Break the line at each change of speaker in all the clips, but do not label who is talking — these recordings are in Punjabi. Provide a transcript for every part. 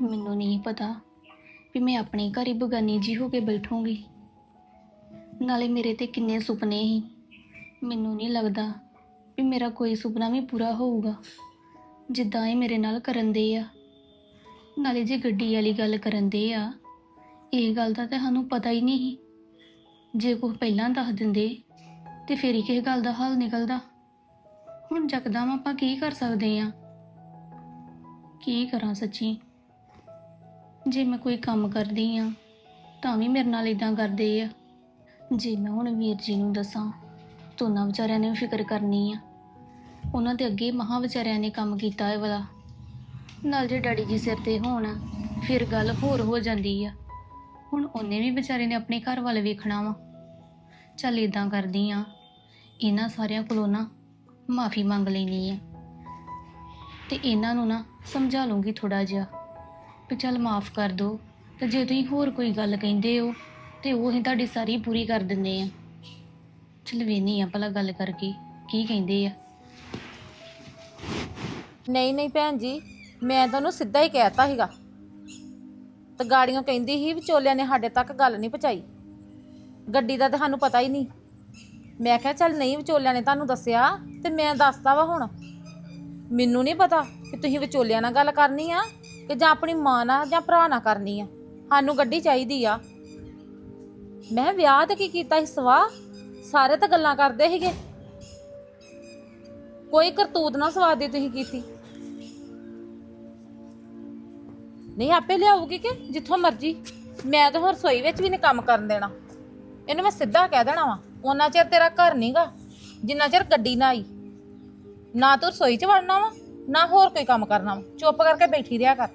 ਮੈਨੂੰ ਨਹੀਂ ਪਤਾ ਵੀ ਮੈਂ ਆਪਣੇ ਘਰ ਹੀ ਬਗਾਨੀ ਜੀ ਹੋ ਕੇ ਬੈਠੂੰਗੀ। ਨਾਲੇ ਮੇਰੇ ਤੇ ਕਿੰਨੇ ਸੁਪਨੇ ਸੀ। ਮੈਨੂੰ ਨਹੀਂ ਲੱਗਦਾ ਵੀ ਮੇਰਾ ਕੋਈ ਸੁਪਨਾ ਵੀ ਪੂਰਾ ਹੋਊਗਾ। ਜਿੱਦਾਂ ਇਹ ਮੇਰੇ ਨਾਲ ਕਰਨ ਦੇ ਆ। ਨਾਲੇ ਜੇ ਗੱਡੀ ਵਾਲੀ ਗੱਲ ਕਰਨ ਦੇ ਆ, ਇਹ ਗੱਲ ਦਾ ਤਾਂ ਸਾਨੂੰ ਪਤਾ ਹੀ ਨਹੀਂ ਸੀ। ਜੇ ਕੋਈ ਪਹਿਲਾਂ ਦੱਸ ਦਿੰਦੇ ਤੇ ਫੇਰ ਹੀ ਕਿਸੇ ਗੱਲ ਦਾ ਹੱਲ ਨਿਕਲਦਾ। ਹੁਣ ਜਕਦਮ ਆਪਾਂ ਕੀ ਕਰ ਸਕਦੇ ਆ ਕੀ ਕਰਾਂ ਸੱਚੀ? ਜੇ ਮੈਂ ਕੋਈ ਕੰਮ ਕਰਦੀ ਆ, ਤਾਂ ਵੀ ਮੇਰੇ ਨਾਲ ਇਦਾਂ ਕਰਦੇ ਆ। ਜੇ ਮੈਂ ਹੁਣ ਵੀਰ ਜੀ ਨੂੰ ਦੱਸਾਂ, ਤਾਂ ਉਹਨਾਂ ਵਿਚਾਰਿਆਂ ਨੇ ਵੀ ਫਿਕਰ ਕਰਨੀ ਆ। ਉਹਨਾਂ ਦੇ ਅੱਗੇ ਮਹਾ ਵਿਚਾਰਿਆਂ ਨੇ ਕੰਮ ਕੀਤਾ ਇਹ ਵਾਲਾ। ਨਾਲ ਜੇ ਡੈਡੀ ਜੀ ਸਿਰ ਤੇ ਹੋਣ, ਫਿਰ ਗੱਲ ਹੋਰ ਹੋ ਜਾਂਦੀ ਆ। ਹੁਣ ਉਹਨੇ ਵੀ ਵਿਚਾਰੇ ਨੇ ਆਪਣੇ ਘਰ ਵੱਲ ਵੇਖਣਾ ਵਾ। ਚੱਲ ਇਦਾਂ ਕਰਦੀ ਆ, ਇਹਨਾਂ ਸਾਰਿਆਂ ਕੋਲੋਂ ਨਾ ਮਾਫੀ ਮੰਗ ਲੈਣੀ ਆ। ਤੇ ਇਹਨਾਂ ਨੂੰ ਨਾ ਸਮਝਾ ਲੂੰਗੀ ਥੋੜਾ ਜਿਹਾ। ਵੀ ਚੱਲ ਮਾਫ ਕਰ ਦਿਓ ਤੇ ਜੇ ਤੁਸੀਂ ਹੋਰ ਕੋਈ ਗੱਲ ਕਹਿੰਦੇ ਹੋ, ਤੇ ਉਹ ਅਸੀਂ ਤੁਹਾਡੀ ਸਾਰੀ ਪੂਰੀ ਕਰ ਦਿੰਦੇ ਆ ਚਲ ਵੇਨੀ ਆ ਭਲਾ ਗੱਲ ਕਰਕੇ, ਕੀ ਕਹਿੰਦੇ ਆ।
ਨਹੀਂ ਨਹੀਂ ਭੈਣ ਜੀ, ਮੈਂ ਤੁਹਾਨੂੰ ਸਿੱਧਾ ਹੀ ਕਹਿਤਾ ਸੀਗਾ। ਤੇ ਗਾੜੀਆਂ ਕਹਿੰਦੀ ਸੀ ਵਿਚੋਲਿਆਂ ਨੇ ਸਾਡੇ ਤੱਕ ਗੱਲ ਨਹੀਂ ਪਹੁੰਚਾਈ। ਗੱਡੀ ਦਾ ਤਾਂ ਸਾਨੂੰ ਪਤਾ ਹੀ ਨਹੀਂ। ਮੈਂ ਕਿਹਾ ਚੱਲ ਨਹੀਂ ਵਿਚੋਲਿਆਂ ਨੇ ਤੁਹਾਨੂੰ ਦੱਸਿਆ, ਤੇ ਮੈਂ ਦੱਸਦਾ ਵਾ ਹੁਣ। ਮੈਨੂੰ ਨਹੀਂ ਪਤਾ ਕਿ ਤੁਸੀਂ ਵਿਚੋਲਿਆਂ ਨਾਲ ਗੱਲ ਕਰਨੀ ਆ। ਕਿ ਜਾਂ ਆਪਣੀ ਮਾਂ ਨਾਲ ਜਾਂ ਭਰਾ ਨਾਲ ਕਰਨੀ ਆ। ਸਾਨੂੰ ਗੱਡੀ ਚਾਹੀਦੀ ਆ। ਮੈਂ ਵਿਆਹ ਤੇ ਕੀ ਕੀਤਾ ਸੀ ਸਵਾ? ਸਾਰੇ ਤਾਂ ਗੱਲਾਂ ਕਰਦੇ ਸੀਗੇ। ਕੋਈ ਕਰਤੂਤ ਨਾ ਸਵਾਦੀ ਤੁਸੀਂ ਕੀਤੀ। ਨਹੀਂ, ਆਪੇ ਲਿਆਊਗੀ ਕਿ? ਜਿੱਥੋਂ ਮਰਜ਼ੀ। ਮੈਂ ਤਾਂ ਹੋਰ ਰਸੋਈ ਵਿੱਚ ਵੀ ਨਹੀਂ ਕੰਮ ਕਰਨ ਦੇਣਾ। ਇਹਨੂੰ ਮੈਂ ਸਿੱਧਾ ਕਹਿ ਦੇਣਾ ਵਾ, ਉਹਨਾਂ ਚਿਰ ਤੇਰਾ ਘਰ ਨਹੀਂਗਾ ਜਿੰਨਾ ਚਿਰ ਗੱਡੀ ਨਾ ਆਈ। ਨਾ ਤੂੰ ਰਸੋਈ 'ਚ ਵੜਨਾ ਵਾ। ਨਾ ਹੋਰ ਕੋਈ ਕੰਮ ਕਰਨਾ ਵਾ। ਚੁੱਪ ਕਰਕੇ ਬੈਠੀ ਰਿਹਾ ਕਰ।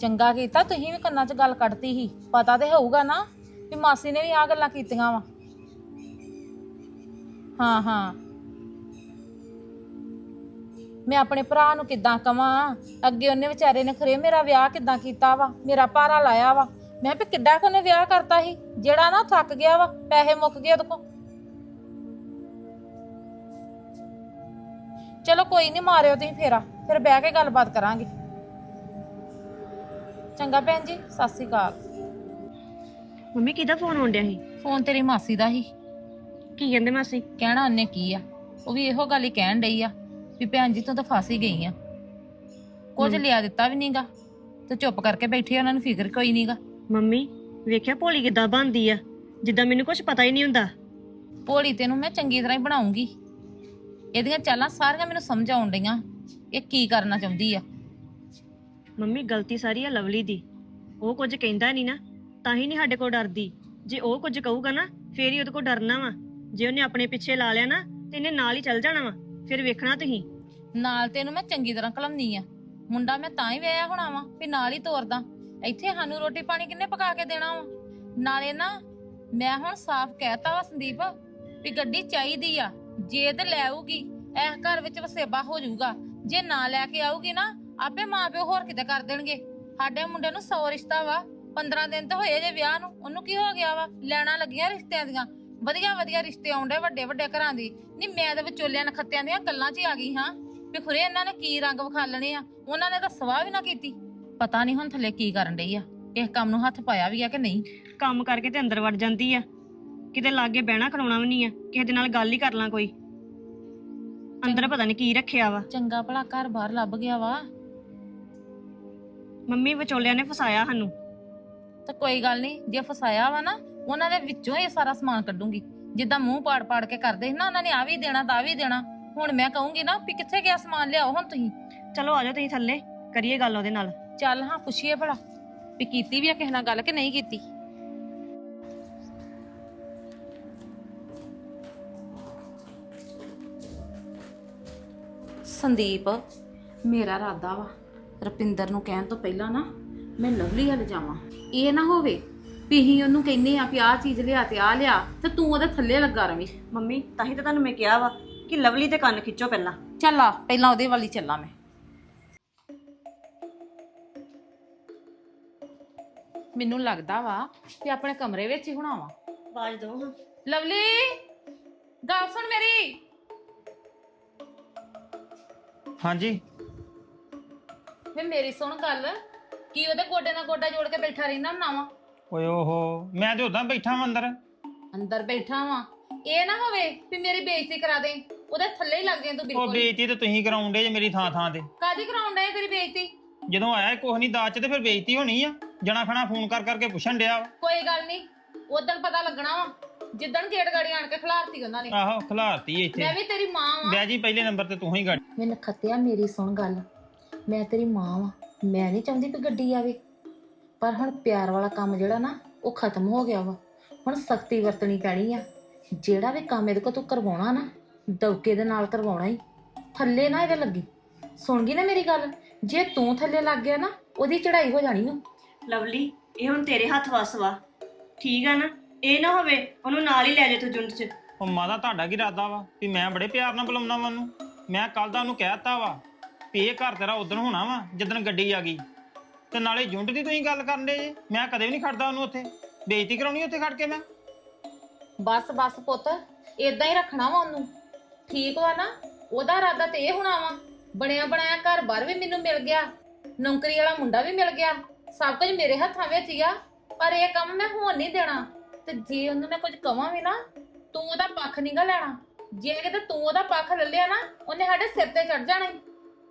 ਚੰਗਾ ਕੀਤਾ, ਤੁਸੀਂ ਵੀ ਕੰਨਾਂ 'ਚ ਗੱਲ ਕੱਢਤੀ ਸੀ। ਪਤਾ ਤੇ ਹੋਊਗਾ ਨਾ ਵੀ ਮਾਸੀ ਨੇ ਵੀ ਆ ਗੱਲਾਂ ਕੀਤੀਆਂ ਵਾ। ਹਾਂ ਹਾਂ। ਮੈਂ ਆਪਣੇ ਭਰਾ ਨੂੰ ਕਿੱਦਾਂ ਕਵਾਂ? ਅੱਗੇ ਉਹਨੇ ਵਿਚਾਰੇ ਨੇ ਖਰੇ ਮੇਰਾ ਵਿਆਹ ਕਿੱਦਾਂ ਕੀਤਾ ਵਾ? ਮੇਰਾ ਭਾਰਾ ਲਾਇਆ ਵਾ। ਮੈਂ ਵੀ ਕਿੱਡਾ ਕੋਨੇ ਵਿਆਹ ਕਰਤਾ ਸੀ? ਜਿਹੜਾ ਨਾ ਥੱਕ ਗਿਆ ਵਾ, ਪੈਸੇ ਮੁੱਕ ਗਏ ਉਹਦੇ ਕੋਲ। ਚਲੋ ਕੋਈ ਨਹੀਂ ਮਾਰਿਓ ਤੁਸੀਂ ਫੇਰਾ ਫਿਰ ਬਹਿ ਕੇ ਗੱਲਬਾਤ ਕਰਾਂਗੇ। ਚੰਗਾ ਭੈਣ ਜੀ ਸਤਿ ਸ੍ਰੀ ਅਕਾਲ।
ਮੰਮੀ ਕਿਹਦਾ ਫੋਨ ਆਉਣ ਡਿਆ ਸੀ?
ਫੋਨ ਤੇਰੀ ਮਾਸੀ ਦਾ ਸੀ।
ਕੀ ਕਹਿੰਦੇ ਮਾਸੀ?
ਕਹਿਣਾ ਉਹਨੇ ਕੀ ਆ? ਉਹ ਵੀ ਇਹੋ ਗੱਲ ਹੀ ਕਹਿਣ ਡਈ ਆ ਵੀ ਭੈਣ ਜੀ ਤੂੰ ਤਾਂ ਫਸ ਹੀ ਗਈ ਆ। ਕੁਝ ਲਿਆ ਦਿੱਤਾ ਵੀ ਨਹੀਂਗਾ ਤੇ ਚੁੱਪ ਕਰਕੇ ਬੈਠੀ ਆ, ਉਹਨਾਂ ਨੂੰ ਫਿਕਰ ਕੋਈ ਨਹੀਂਗਾ
ਮੰਮੀ ਵੇਖਿਆ ਭੋਲੀ ਕਿੱਦਾਂ ਬਣਦੀ ਆ? ਜਿੱਦਾਂ ਮੈਨੂੰ ਕੁਝ ਪਤਾ ਹੀ ਨਹੀਂ ਹੁੰਦਾ।
ਭੋਲੀ ਤੈਨੂੰ ਮੈਂ ਚੰਗੀ ਤਰ੍ਹਾਂ ਹੀ ਬਣਾਉਂਗੀ। ਇਹਦੀਆਂ ਚਾਲਾਂ ਸਾਰੀਆਂ ਮੈਨੂੰ ਸਮਝ ਆਉਣ ਡਈਆਂ ਇਹ ਕੀ ਕਰਨਾ ਚਾਹੁੰਦੀ ਆ।
ਮੰਮੀ ਗਲਤੀ ਸਾਰੀ ਆ ਲਵਲੀ ਦੀ। ਉਹ ਕੁਝ ਕਹਿੰਦਾ ਨਹੀਂ ਨਾ ਤਾਂ ਹੀ ਨਹੀਂ ਸਾਡੇ ਕੋਲ ਡਰਦੀ। ਜੇ ਉਹ ਕੁਝ ਕਹੂਗਾ ਨਾ ਫੇਰ ਹੀ ਉਹਦੇ ਕੋਲ ਡਰਨਾ ਵਾ। ਜੇ ਉਹਨੇ ਆਪਣੇ ਪਿੱਛੇ ਲਾ ਲਿਆ ਨਾ ਤੇ ਇਹਨੇ ਨਾਲ ਹੀ ਚੱਲ ਜਾਣਾ ਵਾ। ਫਿਰ ਵੇਖਣਾ ਤੁਸੀਂ।
ਨਾਲ ਤੈਨੂੰ ਮੈਂ ਚੰਗੀ ਤਰ੍ਹਾਂ ਕਲਮਨੀ ਆ। ਮੁੰਡਾ ਮੈਂ ਤਾਂ ਹੀ ਵਿਆਹਿਆ ਹੋਣਾ ਵਾ ਵੀ ਨਾਲ ਹੀ ਤੋਰਦਾ। ਇੱਥੇ ਸਾਨੂੰ ਰੋਟੀ ਪਾਣੀ ਕਿੰਨੇ ਪਕਾ ਕੇ ਦੇਣਾ ਵਾ? ਨਾਲੇ ਨਾ ਮੈਂ ਹੁਣ ਸਾਫ਼ ਕਹਿਤਾ ਵਾ ਸੰਦੀਪ ਵੀ ਗੱਡੀ ਚਾਹੀਦੀ ਆ। ਜੇ ਤੇ ਲੈ ਆਊਗੀ ਇਸ ਘਰ ਵਿੱਚ ਵਸੇਬਾ ਹੋ ਜਾਊਗਾ। ਜੇ ਨਾ ਲੈ ਕੇ ਆਊਗੀ ਨਾ, ਆਪੇ ਮਾਪਿਓ ਹੋਰ ਕਿਤੇ ਕਰ ਦੇਣਗੇ। ਸਾਡੇ ਮੁੰਡੇ ਨੂੰ 100 ਰਿਸ਼ਤਾ ਵਾ 15 ਦਿਨ ਤਾਂ ਹੋਏ ਜੇ ਵਿਆਹ ਨੂੰ, ਉਹਨੂੰ ਕੀ ਹੋ ਗਿਆ ਵਾ? ਲੈਣਾ ਲੱਗੀਆਂ ਰਿਸ਼ਤਿਆਂ ਦੀਆਂ। ਵਧੀਆ ਵਧੀਆ ਰਿਸ਼ਤੇ ਆਉਂਦੇ ਵੱਡੇ ਵੱਡੇ ਘਰਾਂ ਦੀ। ਨਹੀਂ ਮੈਂ ਤਾਂ ਵਿਚੋਲਿਆਂ ਨਖੱਤਿਆਂ ਦੀਆਂ ਗੱਲਾਂ 'ਚ ਹੀ ਆ ਗਈ ਹਾਂ। ਵੀ ਖੁਰੇ ਇਹਨਾਂ ਨੇ ਕੀ ਰੰਗ ਵਿਖਾਲਣੇ ਆ? ਉਹਨਾਂ ਨੇ ਤਾਂ ਸਵਾਹ ਵੀ ਨਾ ਕੀਤੀ। ਪਤਾ ਨਹੀਂ ਹੁਣ ਥੱਲੇ ਕੀ ਕਰਨ ਡਈ ਆ। ਇਸ ਕੰਮ ਨੂੰ ਹੱਥ ਪਾਇਆ ਵੀ ਆ ਕਿ ਨਹੀਂ?
ਕੰਮ ਕਰਕੇ ਤੇ ਅੰਦਰ ਵੜ ਜਾਂਦੀ ਆ। ਕਿਤੇ ਲਾਗੇ ਬਹਿਣਾ ਖਲੋਣਾ ਵੀ ਨਹੀਂ ਆ ਕਿਸੇ ਦੇ ਨਾਲ ਗੱਲ ਹੀ ਕਰ ਲਾਂ ਕੋਈ। ਅੰਦਰ ਪਤਾ ਨਹੀਂ ਕੀ ਰੱਖਿਆ ਵਾ।
ਚੰਗਾ ਭਲਾ ਘਰ ਬਾਹਰ ਲੱਭ ਗਿਆ ਵਾ।
ਮੰਮੀ ਵਿਚੋਲਿਆਂ ਨੇ ਫਸਾਇਆ ਸਾਨੂੰ।
ਤਾਂ ਕੋਈ ਗੱਲ ਨਹੀਂ ਜੇ ਫਸਾਇਆ ਵਾ ਨਾ ਉਹਨਾਂ ਦੇ ਵਿੱਚੋਂ ਇਹ ਸਾਰਾ ਸਮਾਨ ਕੱਢੂੰਗੀ। ਜਿੱਦਾਂ ਮੂੰਹ ਪਾੜ ਪਾੜ ਕੇ ਕਰਦੇ ਸੀ ਨਾ ਉਹਨਾਂ ਨੇ ਆ ਵੀ ਦੇਣਾ ਦਾ ਵੀ ਦੇਣਾ। ਹੁਣ ਮੈਂ ਕਹੂੰਗੀ ਨਾ ਵੀ ਕਿੱਥੇ ਗਿਆ ਸਮਾਨ ਲਿਆਓ ਹੁਣ ਤੁਸੀਂ।
ਚਲੋ ਆਜੋ ਤੁਸੀਂ ਥੱਲੇ ਕਰੀਏ ਗੱਲ ਉਹਦੇ ਨਾਲ।
ਚੱਲ ਹਾਂ ਪੁੱਛੀਏ ਭਲਾ ਵੀ ਕੀਤੀ ਵੀ ਆ ਕਿਸੇ ਨਾਲ ਗੱਲ ਕਿ ਨਹੀਂ ਕੀਤੀ। ਸੰਦੀਪ? ਮੇਰਾ ਇਰਾਦਾ ਵਾ ਰਪਿੰਦਰ ਨੂੰ ਕਹਿਣ ਤੋਂ ਪਹਿਲਾਂ ਨਾ ਮੈਂ ਲਵਲੀ ਵੱਲ ਜਾਵਾਂ। ਇਹ ਨਾ ਹੋਵੇ ਵੀ ਹੀ ਉਹਨੂੰ ਕਹਿੰਨੇ ਆ ਵੀ ਆਹ ਚੀਜ਼ ਲਿਆ ਤੇ ਆ ਲਿਆ ਤੇ ਤੂੰ ਉਹਦੇ ਥੱਲੇ ਲੱਗਾ ਰਵੀਂ।
ਮੰਮੀ ਤਾਂ ਹੀ ਤਾਂ ਤੁਹਾਨੂੰ ਮੈਂ ਕਿਹਾ ਵਾ ਕਿ ਲਵਲੀ ਤੇ ਕੰਨ ਖਿੱਚੋ ਪਹਿਲਾਂ।
ਚੱਲ ਆ ਪਹਿਲਾਂ ਉਹਦੇ ਵੱਲ ਹੀ ਚੱਲਾਂ ਮੈਂ। ਮੈਨੂੰ ਲੱਗਦਾ ਵਾ ਕਿ ਆਪਣੇ ਕਮਰੇ ਵਿੱਚ ਹੀ ਹੋਣਾ ਵਾ।
ਆਵਾਜ਼ ਦਿਓ ਹਾਂ
ਲਵਲੀ! ਗੱਲ ਸੁਣ ਮੇਰੀ!
ਹਾਂਜੀ।
ਵੇ ਮੇਰੀ ਸੁਣ ਗੱਲ। ਕੀ ਉਹਦੇ ਗੋਡੇ ਨਾਲ ਗੋਡਾ ਜੋੜ ਕੇ ਬੈਠਾ ਰਹਿੰਦਾ ਵਾ?
ਓਏ ਓਹੋ ਮੈਂ ਤੇ ਉਦਾਂ ਬੈਠਾ ਵਾਂ ਅੰਦਰ।
ਅੰਦਰ ਬੈਠਾ ਵਾਂ। ਇਹ ਨਾ ਹੋਵੇ ਵੀ ਮੇਰੀ ਬੇਇੱਜ਼ਤੀ ਕਰਾ ਦੇ। ਉਹਦੇ ਥੱਲੇ ਹੀ ਲੱਗ ਜਾਏ ਤੂੰ
ਉਹ
ਬਿਲਕੁਲ।
ਬੇਇੱਜ਼ਤੀ ਤੇ ਤੁਸੀਂ ਕਰਾਉਂਦੇ ਜੇ ਮੇਰੀ ਥਾਂ ਥਾਂ ਤੇ।
ਕਾਦੀ ਕਰਾਉਣ ਡਿਆ ਤੇਰੀ ਬੇਇੱਜ਼ਤੀ?
ਜਦੋਂ ਆਇਆ ਕੁਛ ਨਹੀਂ ਦਾਚ ਤੇ ਫਿਰ ਬੇਇੱਜ਼ਤੀ ਹੋਣੀ ਆ। ਜਣਾ ਖਣਾ ਫੋਨ ਕਰ ਕਰਕੇ ਪੁੱਛਣ ਡਿਆ ਵਾ।
ਕੋਈ ਗੱਲ ਨਹੀਂ ਉਦੋਂ ਪਤਾ ਲੱਗਣਾ ਵਾ। ਜਿੱਦਣ ਗੇਟ ਗਾੜੀ ਆਣ ਕੇ ਖਿਲਾਰਤੀ ਉਹਨਾਂ ਨੇ।
ਆਹੋ ਖਲਾਰਤੀ ਇੱਥੇ।
ਮੈਂ ਵੀ ਤੇਰੀ ਮਾਂ ਵਾਂ।
ਬਿਆ ਜੀ ਪਹਿਲੇ ਨੰਬਰ ਤੇ ਤੂੰ ਹੀ ਗਾੜੀ।
ਮੈਨੂੰ ਖੱਤਿਆ ਮੇਰੀ ਸੁਣ ਗੱਲ। ਮੈਂ ਤੇਰੀ ਮਾਂ ਵਾਂ। ਮੈਂ ਨਹੀਂ ਚਾਹੁੰਦੀ ਵੀ ਗੱਡੀ ਆਵੇ। ਪਰ ਹੁਣ ਪਿਆਰ ਵਾਲਾ ਕੰਮ ਜਿਹੜਾ ਨਾ ਉਹ ਖਤਮ ਹੋ ਗਿਆ ਵਾ। ਹੁਣ ਸਖਤੀ ਵਰਤਣੀ ਪੈਣੀ ਆ। ਜਿਹੜਾ ਵੀ ਕੰਮ ਇਹਦੇ ਕੋਲ ਤੂੰ ਕਰਵਾਉਣਾ ਨਾ ਦੌਕੇ ਦੇ ਨਾਲ ਕਰਵਾਉਣਾ ਹੀ ਥੱਲੇ ਨਾ ਇਹਦੇ ਲੱਗੀ। ਸੁਣ ਗਈ ਨਾ ਮੇਰੀ ਗੱਲ? ਜੇ ਤੂੰ ਥੱਲੇ ਲੱਗ ਗਿਆ ਨਾ ਉਹਦੀ ਚੜ੍ਹਾਈ ਹੋ ਜਾਣੀ ਨੂੰ
ਲਵਲੀ ਇਹ ਹੁਣ ਤੇਰੇ ਹੱਥ ਵੱਸ ਵਾ। ਠੀਕ ਆ ਨਾ? ਇਹ ਨਾ ਹੋਵੇ ਉਹਨੂੰ ਨਾਲ ਹੀ ਲੈ ਜਾ ਤੂੰ ਜੁੰਡ 'ਚ।
ਉਹ ਮਾਦਾ ਤੁਹਾਡਾ ਕੀ ਇਰਾਦਾ ਵਾ ਵੀ ਮੈਂ ਬੜੇ ਪਿਆਰ ਨਾਲ ਬੁਲਾਉਣਾ ਵਾ ਉਹਨੂੰ? ਮੈਂ ਕੱਲ ਦਾ ਉਹਨੂੰ ਕਹਿਤਾ ਵਾ ਵੀ ਇਹ ਘਰ ਤੇਰਾ ਉਦੋਂ ਹੋਣਾ ਵਾ ਜਦੋਂ ਗੱਡੀ ਆ ਗਈ। ਤੇ ਨਾਲੇ ਜੁੰਡ ਦੀ ਤੁਸੀਂ ਗੱਲ ਕਰਨ ਦੇ ਜੇ? ਮੈਂ ਕਦੇ ਵੀ ਨਹੀਂ ਖੜਦਾ ਉਹਨੂੰ ਉੱਥੇ। ਬੇਇੱਜ਼ਤੀ ਕਰਾਉਣੀ ਉੱਥੇ ਖੜ ਕੇ ਮੈਂ?
ਬਸ ਬਸ ਪੁੱਤ ਇਦਾਂ ਹੀ ਰੱਖਣਾ ਵਾ ਉਹਨੂੰ। ਠੀਕ ਵਾ ਨਾ? ਉਹਦਾ ਇਰਾਦਾ ਤੇ ਇਹ ਹੋਣਾ ਵਾ। ਬਣਿਆ ਬਣਾਇਆ ਘਰ ਬਾਰ ਵੀ ਮੈਨੂੰ ਮਿਲ ਗਿਆ। ਨੌਕਰੀ ਵਾਲਾ ਮੁੰਡਾ ਵੀ ਮਿਲ ਗਿਆ। ਸਭ ਕੁਝ ਮੇਰੇ ਹੱਥਾਂ ਵਿੱਚ ਹੀ ਆ। ਪਰ ਇਹ ਕੰਮ ਮੈਂ ਹੋਣ ਨਹੀਂ ਦੇਣਾ। ਤੇ ਜੇ ਉਹਨੂੰ ਮੈਂ ਕੁਝ ਕਵਾਂ ਵੀ ਨਾ ਤੂੰ ਉਹਦਾ ਪੱਖ ਨਹੀਂਗਾ ਲੈਣਾ। ਜੇ ਕਿਤੇ ਤੂੰ ਉਹਦਾ ਪੱਖ ਲੈ ਲਿਆ ਨਾ ਉਹਨੇ ਸਾਡੇ ਸਿਰ ਤੇ ਚੜ ਜਾਣਾ ਈ।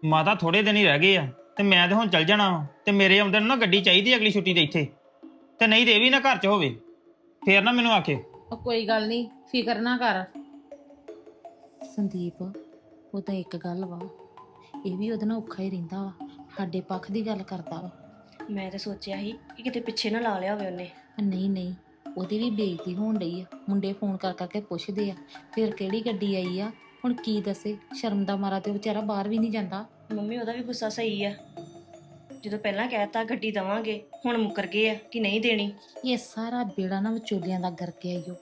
ਮਾਤਾ ਥੋੜੇ ਦਿਨ ਹੀ ਰਹਿ ਗਏ ਆ ਤੇ ਮੈਂ ਤੇ ਹੁਣ ਚੱਲ ਜਾਣਾ ਵਾ ਤੇ ਮੇਰੇ ਆਉਂਦੇ ਨੂੰ ਨਾ ਗੱਡੀ ਚਾਹੀਦੀ ਅਗਲੀ ਛੁੱਟੀ ਦੇ ਇੱਥੇ। ਤੇ ਨਹੀਂ ਤੇ ਇਹ ਵੀ ਨਾ ਘਰ 'ਚ ਹੋਵੇ। ਫੇਰ ਨਾ ਮੈਨੂੰ ਆਖੇ।
ਉਹ ਕੋਈ ਗੱਲ ਨਹੀਂ ਫਿਕਰ ਨਾ ਕਰ। ਸੰਦੀਪ ਉਹ ਤਾਂ ਇੱਕ ਗੱਲ ਵਾ ਇਹ ਵੀ ਉਹਦੇ ਨਾਲ ਔਖਾ ਹੀ ਰਹਿੰਦਾ ਵਾ ਸਾਡੇ ਪੱਖ ਦੀ ਗੱਲ ਕਰਦਾ ਵਾ।
ਮੈਂ ਤਾਂ ਸੋਚਿਆ ਸੀ ਕਿ ਕਿਤੇ ਪਿੱਛੇ ਨਾ ਲਾ ਲਿਆ ਹੋਵੇ ਉਹਨੇ।
ਪਰ ਨਹੀਂ ਨਹੀਂ ਉਹਦੀ ਵੀ ਬੇਇੱਜ਼ਤੀ ਹੋਣ ਡਈ ਆ। ਮੁੰਡੇ ਫੋਨ ਕਰ ਕਰਕੇ ਪੁੱਛਦੇ ਆ ਫਿਰ ਕਿਹੜੀ ਗੱਡੀ ਆਈ ਆ? ਹੁਣ ਕੀ ਦੱਸੇ? ਸ਼ਰਮ ਦਾ ਮਾਰਾ ਤੇ ਵਿਚਾਰਾ ਬਾਹਰ ਵੀ ਨਹੀਂ ਜਾਂਦਾ।
ਮੰਮੀ ਉਹਦਾ ਵੀ ਗੁੱਸਾ ਸਹੀ ਆ। ਜਦੋਂ ਪਹਿਲਾਂ ਕਹਿਤਾ ਗੱਡੀ ਦਵਾਂਗੇ ਹੁਣ ਮੁੱਕਰ ਗਏ ਆ ਕਿ ਨਹੀਂ ਦੇਣੀ?
ਇਹ ਸਾਰਾ ਬੇੜਾ ਨਾ ਵਿਚੋਲਿਆਂ ਦਾ ਕਰਕੇ ਆਈਓ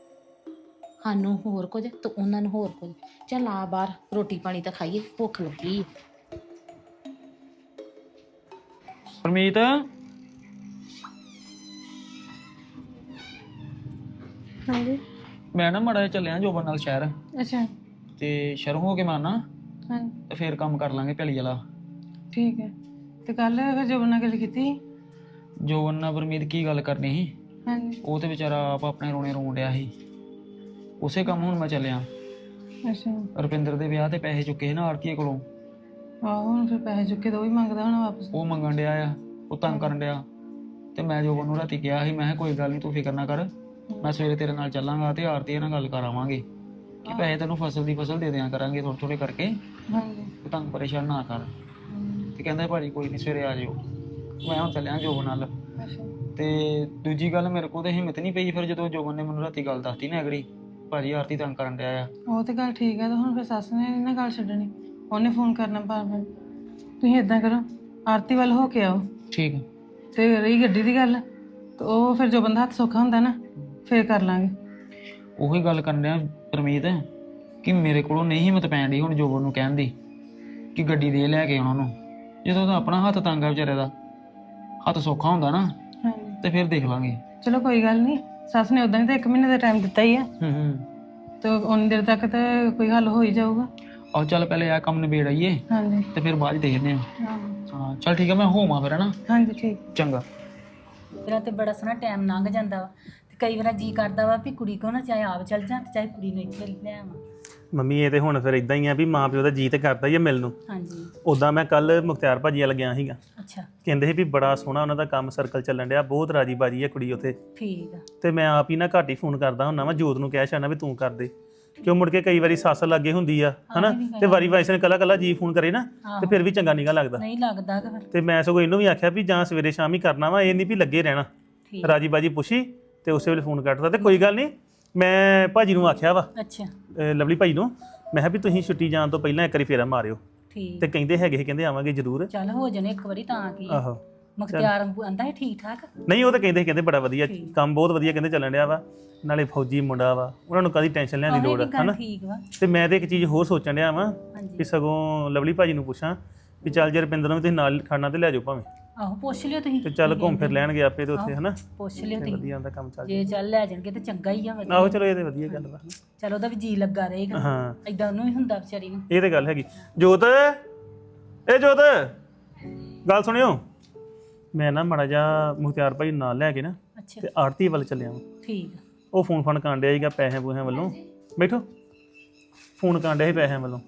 ਸਾਨੂੰ ਹੋਰ ਕੁਝ ਤੇ ਉਹਨਾਂ ਨੂੰ ਹੋਰ ਕੁਝ। ਚੱਲ ਆ ਬਾਹਰ ਰੋਟੀ ਪਾਣੀ ਤਾਂ ਖਾਈਏ ਭੁੱਖ ਲੱਗੀ ਆ।
ਪਰਮੀਤ?
ਹਾਂਜੀ।
ਮੈਂ ਨਾ ਮੜਾ ਚੱਲਿਆ ਜੋਬਨ ਨਾਲ ਸ਼ਹਿਰ।
ਅੱਛਾ।
ਤੇ ਸ਼ਹਿਰੋਂ ਹੋ ਕੇ ਮੈਂ ਨਾ
ਹਾਂ।
ਤੇ ਫੇਰ ਕੰਮ ਕਰ ਲਾਂਗੇ ਭੈਲੀ ਵਾਲਾ।
ਠੀਕ ਹੈ। ਤੇ ਕੱਲ ਫਿਰ ਜੋਬਨ ਨਾਲ ਗੱਲ ਕੀਤੀ?
ਜੋਬਨ ਨਾਲ ਪਰਮੀਤ ਕੀ ਗੱਲ ਕਰਨੀ ਸੀ?
ਹਾਂਜੀ।
ਉਹ ਤੇ ਵਿਚਾਰਾ ਆਪ ਆਪਣੇ ਰੋਣੇ ਰੋਣ ਡਿਆ ਸੀ। ਉਸੇ ਕੰਮ ਹੁਣ ਮੈਂ ਚੱਲਿਆ।
ਅੱਛਾ।
ਰੁਪਿੰਦਰ ਦੇ ਵਿਆਹ ਤੇ ਪੈਸੇ ਚੁੱਕੇ ਸੀ ਨਾ ਆਰਤੀ ਕੋਲੋਂ।
ਆਹੋ ਹੁਣ ਫਿਰ ਪੈਸੇ ਚੁੱਕੇ ਤਾਂ ਉਹ ਹੀ ਮੰਗਦਾ ਹੁਣ ਵਾਪਸ।
ਉਹ ਮੰਗਣ ਡਿਆ ਆ ਉਹ ਤੰਗ ਕਰਨ ਡਿਆ। ਤੇ ਮੈਂ ਜੋਬਨ ਨੂੰ ਰਾਤੀ ਕਿਹਾ ਸੀ ਮੈਂ ਕਿਹਾ ਕੋਈ ਗੱਲ ਨਹੀਂ ਤੂੰ ਫਿਕਰ ਨਾ ਕਰ। ਮੈਂ ਸਵੇਰੇ ਤੇਰੇ ਨਾਲ ਚੱਲਾਂਗਾ ਤੇ ਆਰਤੀ ਨਾਲ ਗੱਲ ਕਰਾਵਾਂਗੇ। ਕਿ ਪੈਸੇ ਤੈਨੂੰ ਫਸਲ ਦੀ ਫਸਲ ਦੇ ਦਿਆਂ ਕਰਾਂਗੇ ਥੋੜੇ ਥੋੜੇ ਕਰਕੇ।
ਹਾਂਜੀ।
ਤੂੰ ਤੰਗ ਪਰੇਸ਼ਾਨ ਨਾ ਕਰ। ਤੇ ਕਹਿੰਦਾ ਭਾਜੀ ਕੋਈ ਨਹੀਂ ਸਵੇਰੇ ਆ ਜਿਓ। ਮੈਂ ਹੁਣ ਚੱਲਿਆ ਜੋਬਨ ਨਾਲ। ਤੇ ਦੂਜੀ ਗੱਲ ਮੇਰੇ ਕੋਲ ਤੇ ਹਿੰਮਤ ਨਹੀਂ ਪਈ ਫਿਰ ਜਦੋਂ ਜੋਬਨ ਨੇ ਮੈਨੂੰ ਰਾਤੀ ਗੱਲ ਦੱਸਤੀ ਨਾ ਅਗੜੀ ਭਾਜੀ ਆਰਤੀ ਤੰਗ ਕਰਨ ਡਿਆ ਆ।
ਉਹ ਤੇ ਗੱਲ ਠੀਕ ਹੈ ਤਾਂ ਹੁਣ ਫਿਰ ਸੱਸ ਨੇ ਨੀ ਨਾ ਗੱਲ ਛੱਡਣੀ। ਉਹਨੇ ਫੋਨ ਕਰਨਾ ਬਾਰ ਬਾਰ। ਤੁਸੀਂ ਇਦਾਂ ਕਰੋ ਆਰਤੀ ਵੱਲ ਹੋ ਕੇ ਆਓ।
ਠੀਕ ਹੈ
ਤੇ ਰਹੀ ਗੱਡੀ ਦੀ ਗੱਲ ਤੇ ਉਹ ਫਿਰ ਜੋ ਬੰਦਾ ਹੱਥ ਸੌਖਾ ਹੁੰਦਾ ਨਾ। ਫੇਰ ਕਰ ਲਾਂਗੇ।
ਉਹੀ ਗੱਲ ਕਰਨ ਡਿਆ ਪਰਮੀਤ ਕਿ ਮੇਰੇ ਕੋਲੋਂ ਨਹੀਂ ਹਿੰਮਤ ਪੈਣ ਦੀ ਹੁਣ ਜੋਬਨ ਨੂੰ ਕਹਿਣ ਦੀ ਕਿ ਗੱਡੀ ਦੇ ਲੈ ਕੇ ਉਹਨਾਂ। ਨੂੰ ਜਦੋਂ ਉਹਦਾ ਆਪਣਾ ਹੱਥ ਤੰਗ ਆ ਵਿਚਾਰੇ ਦਾ ਹੱਥ ਸੌਖਾ ਹੁੰਦਾ ਨਾ
ਹਾਂਜੀ।
ਤੇ ਫਿਰ ਦੇਖ ਲਾਂਗੇ।
ਚਲੋ ਕੋਈ ਗੱਲ ਨਹੀਂ ਸੱਸ ਨੇ ਉਦਾਂ ਹੀ ਤਾਂ 1 ਮਹੀਨੇ ਦਾ ਟਾਈਮ ਦਿੱਤਾ ਹੀ ਆ।
ਹੂੰ ਹੂੰ।
ਤੇ ਉਨੀ ਦੇਰ ਤੱਕ ਤਾਂ ਕੋਈ ਹੱਲ ਹੋ ਹੀ ਜਾਊਗਾ।
ਆਹ ਚੱਲ ਪਹਿਲੇ ਆ ਕੰਮ ਨਿਬੇੜ ਆਈਏ
ਹਾਂਜੀ।
ਤੇ ਫਿਰ ਬਾਅਦ 'ਚ ਦੇਖਦੇ ਹਾਂ।
ਆਹੋ।
ਹਾਂ ਚੱਲ ਠੀਕ ਹੈ ਮੈਂ ਹੋਵਾਂ ਫਿਰ ਹਨਾ
ਹਾਂਜੀ ਠੀਕ।
ਚੰਗਾ।
ਮੇਰਾ ਤੇ ਬੜਾ ਸੋਹਣਾ ਟਾਈਮ ਲੰਘ ਜਾਂਦਾ ਵਾ। ਕਈ ਵਾਰ ਜੀ ਕਰਦਾ ਵਾ ਵੀ ਕੁੜੀ ਕੋ ਨਾ ਚਾਹੇ ਆਪ ਚੱਲ ਜਾਂ ਤੇ ਚਾਹੇ ਕੁੜੀ ਨੂੰ ਇੱਥੇ ਲੈ ਆਵਾਂ।
ਮੰਮੀ ਇਹ ਤੇ ਹੁਣ ਫਿਰ ਇਦਾਂ ਹੀ ਆ ਵੀ ਮਾਂ ਪਿਓ ਦਾ ਜੀ ਤੇ ਕਰਦਾ ਹੀ ਆ ਮਿਲਣ ਨੂੰ।
ਹਾਂਜੀ।
ਉਦਾਂ ਮੈਂ ਕੱਲ ਮੁਖਤਿਆਰ ਭਾਜੀ ਵੱਲ ਗਿਆ ਸੀਗਾ।
ਅੱਛਾ।
ਕਹਿੰਦੇ ਸੀ ਵੀ ਬੜਾ ਸੋਹਣਾ ਉਹਨਾਂ ਦਾ ਕੰਮ ਸਰਕਲ ਚੱਲਣ ਡਿਆ ਬਹੁਤ ਰਾਜੀ ਬਾਜੀ ਆ ਕੁੜੀ ਉੱਥੇ।
ਠੀਕ ਆ।
ਤੇ ਮੈਂ ਆਪ ਹੀ ਨਾ ਘੱਟ ਹੀ ਫੋਨ ਕਰਦਾ ਹੁੰਨਾ ਵਾ ਜੋਤ ਨੂੰ ਕਹਿ ਛਾਣਾ ਵੀ ਤੂੰ ਕਰ ਦੇ। ਕਿਉਂ ਮੁੜ ਕੇ ਕਈ ਵਾਰੀ ਸੱਸ ਲੱਗੇ ਹੁੰਦੀ ਆ ਹਨਾ? ਤੇ ਵਾਰੀ ਵਾਰੀ ਨੇ ਕੱਲਾ ਕੱਲਾ ਜੀ ਫੋਨ ਕਰੇ ਨਾ ਤੇ ਫਿਰ ਵੀ ਚੰਗਾ ਨਿਗਾ ਲੱਗਦਾ।
ਨਹੀਂ ਲੱਗਦਾ ਕਿ ਫਿਰ।
ਤੇ ਮੈਂ ਸਗੋਂ ਇਹਨੂੰ ਵੀ ਆਖਿਆ ਵੀ ਜਾਂ ਸਵੇਰੇ ਸ਼ਾਮ ਹੀ ਕਰਨਾ ਵਾ ਇਹ ਨਹੀਂ ਵੀ ਲੱਗੇ ਰਹਿਣਾ।
ਠੀਕ।
ਰਾਜੀ ਬਾਜੀ ਪੁੱਛੀ ਤੇ ਉਸੇ ਵੇਲੇ ਫੋਨ ਕੱਟਦਾ ਤੇ ਕੋਈ ਗੱਲ ਨਹੀਂ ਮੈਂ ਭਾਜੀ ਨੂੰ ਆਖਿਆ ਵਾ
ਅੱਛਾ।
ਅਹ ਲਵਲੀ ਭਾਈ ਨੂੰ ਮੈਂ ਕਿਹਾ ਵੀ ਤੁਸੀਂ ਛੁੱਟੀ ਜਾਣ ਤੋਂ ਪਹਿਲਾਂ ਇੱਕ ਵਾਰੀ ਫੇਰਾ ਮਾਰਿਓ।
ਠੀਕ।
ਤੇ ਕਹਿੰਦੇ ਹੈਗੇ ਸੀ ਕਹਿੰਦੇ ਆਵਾਂਗੇ ਜ਼ਰੂਰ।
ਚੱਲ ਹੋ ਜਣੇ ਇੱਕ ਵਾਰੀ ਤਾਂ ਕੀ।
ਆਹੋ।
ਮੁਖਤਿਆਰ ਆਂਦਾ ਹੈ ਠੀਕ ਠਾਕ
ਨਹੀਂ ਉਹ ਤਾਂ ਕਹਿੰਦੇ ਸੀ ਕਹਿੰਦੇ ਬੜਾ ਵਧੀਆ
ਠੀਕ।
ਕੰਮ ਬਹੁਤ ਵਧੀਆ ਕਹਿੰਦੇ ਚੱਲਣ ਡਿਆ ਵਾ। ਨਾਲੇ ਫੌਜੀ ਮੁੰਡਾ ਵਾ ਉਹਨਾਂ ਨੂੰ ਕਦੀ ਟੈਨਸ਼ਨ ਲੈਣ ਦੀ ਲੋੜ
ਗੱਲ
ਹਨਾ?
ਠੀਕ ਵਾ।
ਤੇ ਮੈਂ ਤੇ ਇੱਕ ਚੀਜ਼ ਹੋਰ ਸੋਚਣ ਡਿਆ ਵਾਂ ਕਿ ਸਗੋਂ ਲਵਲੀ ਭਾਜੀ ਨੂੰ ਪੁੱਛਾਂ ਵੀ ਚੱਲ ਜੇ ਰਪਿੰਦਰ ਨੂੰ ਵੀ ਤੁਸੀਂ ਨਾਲ ਖਾਣਾ ਤੇ ਲੈ ਜਾਓ ਭਾਵੇਂ।
ਆਹੋ ਪੁੱਛ ਲਿਓ ਤੁਸੀਂ।
ਤੇ ਚੱਲ ਘੁੰਮ ਫਿਰ ਲੈਣਗੇ ਆਪੇ ਤੇ ਉੱਥੇ ਹਨਾ?
ਪੁੱਛ ਲਿਓ
ਤੇ
ਤੁਸੀਂ।
ਵਧੀਆ ਦਾ ਕੰਮ ਚੱਲ
ਜੇ ਚੱਲ ਲੈ ਜਾਣਗੇ ਤੇ ਚੰਗਾ ਹੀ ਆ ਵਧੀਆ।
ਆਹੋ ਚਲੋ ਇਹ ਤੇ ਵਧੀਆ ਗੱਲ ਵਾ।
ਚਲ ਉਹਦਾ ਵੀ ਜੀ ਲੱਗਾ ਰਹੇਗਾ
ਹਾਂ।
ਐਦਾਂ ਉਹਨੂੰ ਵੀ ਹੁੰਦਾ ਵਿਚਾਰੀ ਨੂੰ।
ਇਹ ਤੇ ਗੱਲ ਹੈਗੀ। ਜੋਤ ਇਹ ਜੋਤ ਗੱਲ ਸੁਣਿਓ। ਮੈਂ ਨਾ ਮੜਾ ਜਾ ਮੁਖਤਿਆਰ ਭਾਈ ਨੂੰ ਨਾਲ ਲੈ ਕੇ ਨਾ
ਅੱਛਾ।
ਤੇ ਆਰਤੀ ਵੱਲ ਚੱਲਿਆ ਵਾਂ।
ਠੀਕ ਆ।
ਉਹ ਫੋਨ ਫਨ ਕਰਨ ਡਿਆ ਸੀਗਾ ਪੈਸੇ ਪੂਸਿਆਂ ਵੱਲੋਂ। ਬੈਠੋ। ਫੋਨ ਕਰਨ ਡਿਆ ਸੀ ਪੈਸਿਆਂ ਵੱਲੋਂ।